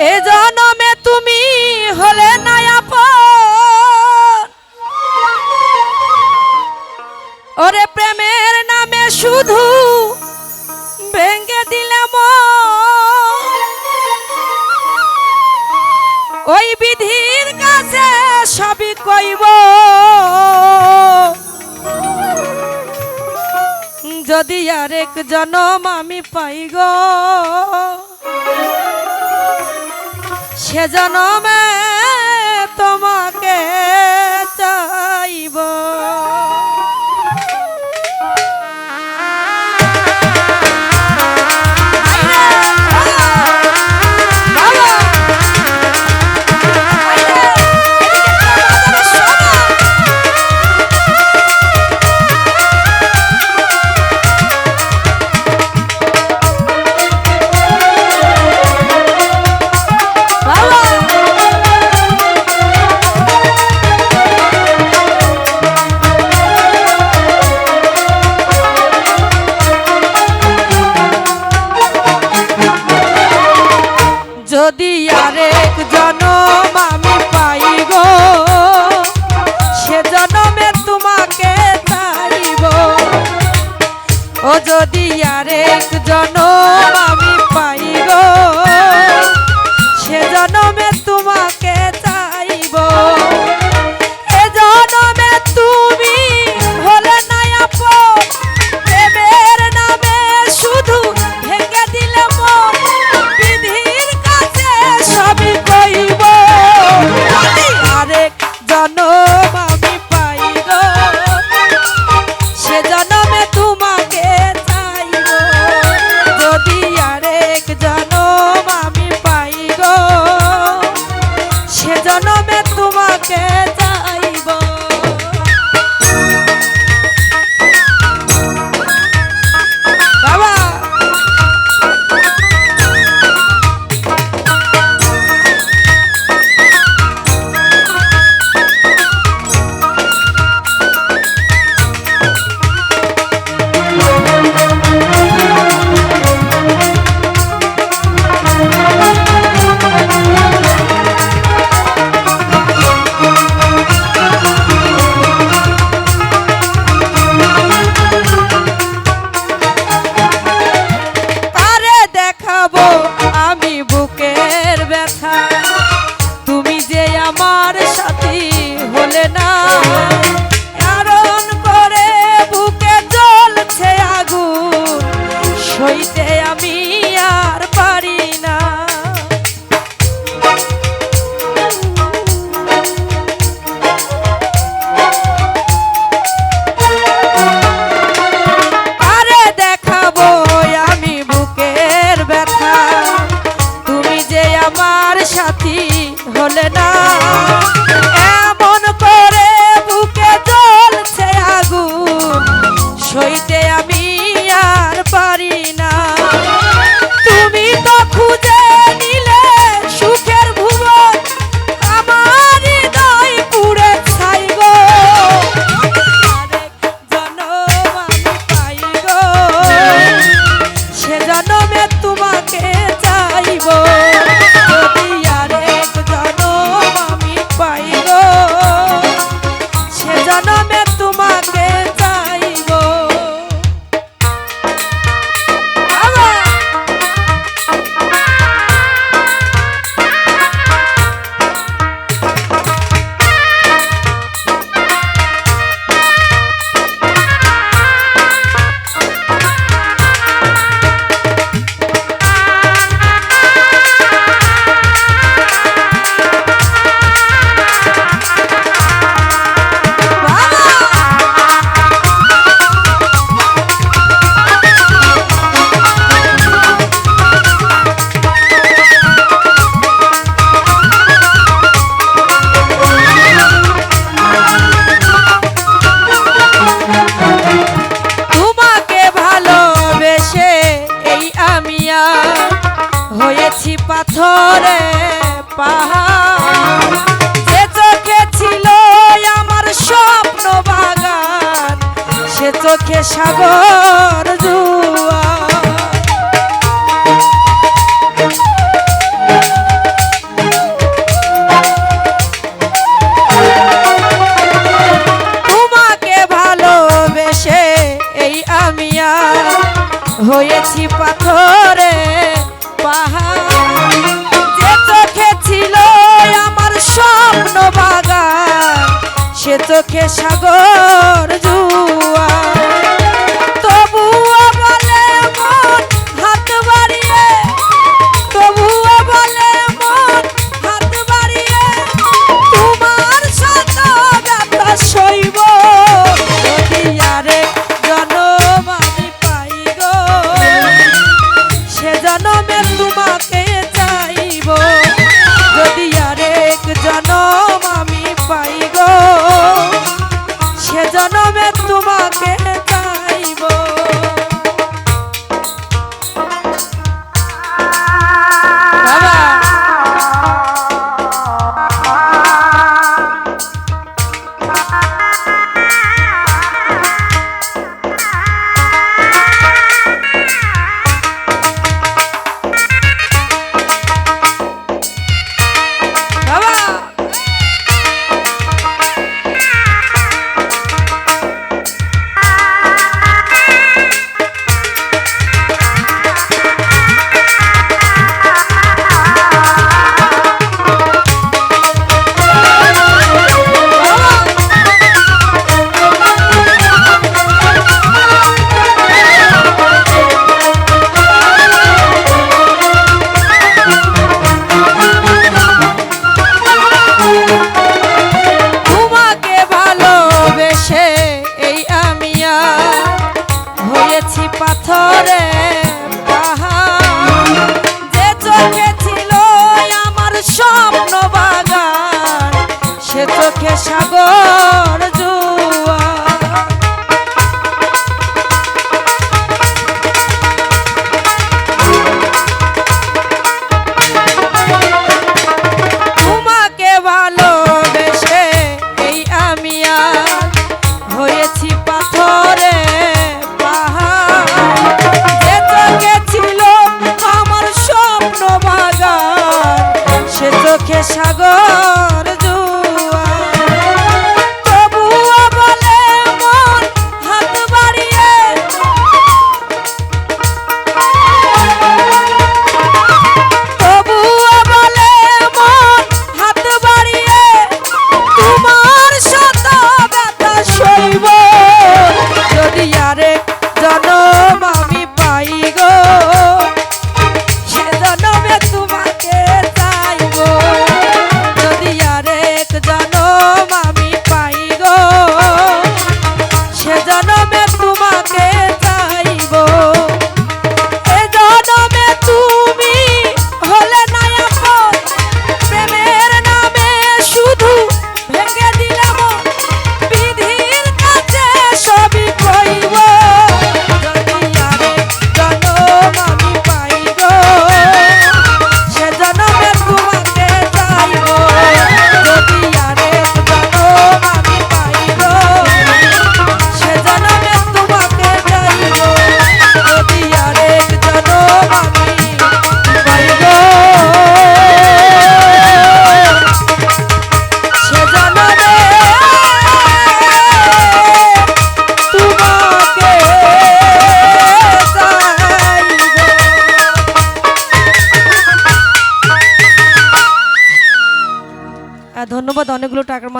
এ জনমে তুমি হলে নায়াপ ওরে প্রেমের নামে শুধু ভেঙ্গে দিলাম। ওই বিধির কাছে সবই কইব। যদি আরেক জনম আমি পাই সে জনমে ও যদি আরেক জনম আমি পাই গো। a be. সাগর তোমাকে ভালোবেসে এই আমিয়া হয়েছি পাথরে পাহাড়। ছিল আমার স্বপ্ন বাগান, সে চোখে সাগর